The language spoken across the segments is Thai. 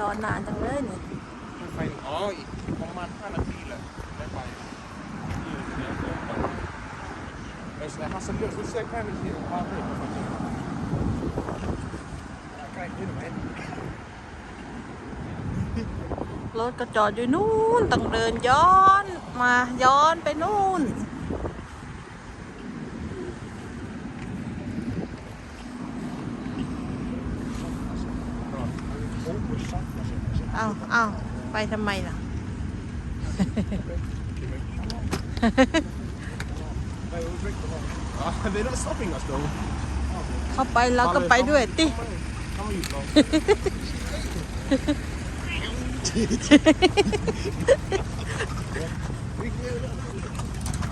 รอนานจังเลยนี่รถไฟอ๋ออีกประมาณ5นาทีแหละได้ไป Dus hij gaat serieus, dus ik kan het hier een paar minuten. Dan krijg je hem, hè. รถก็จอดอยู่นู่นต้องเดินย้อนมาย้อนไปนู่น เอาเอาไปทำไมล่ะ Ah, they're not stopping us though. เข้าไปเราก็ไปด้วยติ Kan we niet lopen?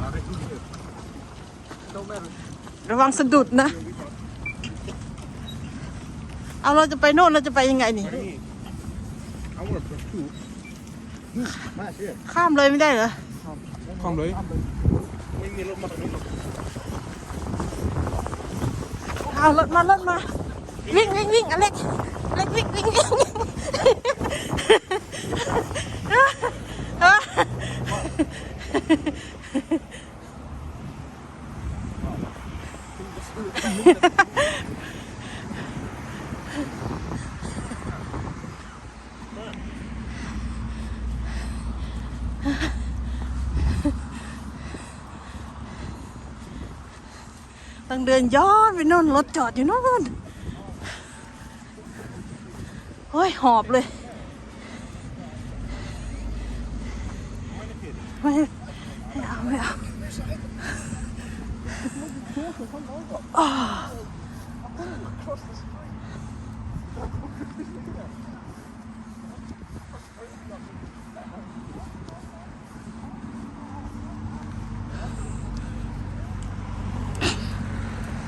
Ah, dat doet het. Don't matter. ระวังสะดุดนะ เอาเราจะไปโน่นเราจะไปยังไงนี่ Hey, I want to pursue. Maar hier. ข้ามเลยไม่ได้เหรอ Kom mee. Moet je niet lopen, maar dat doet เอารถมารถมา วิ่งวิ่งวิ่งอเล็กอเล็กวิ่งวิ่งวิ่ง ต้องเดินย้อนไปโน่นรถจอดอยู่โน่นโอ้ย หอบเลย ไม่ไม่เอาไม่เอา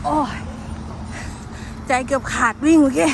โอ้ยใจเกือบขาดวิ่งเมื่อกี้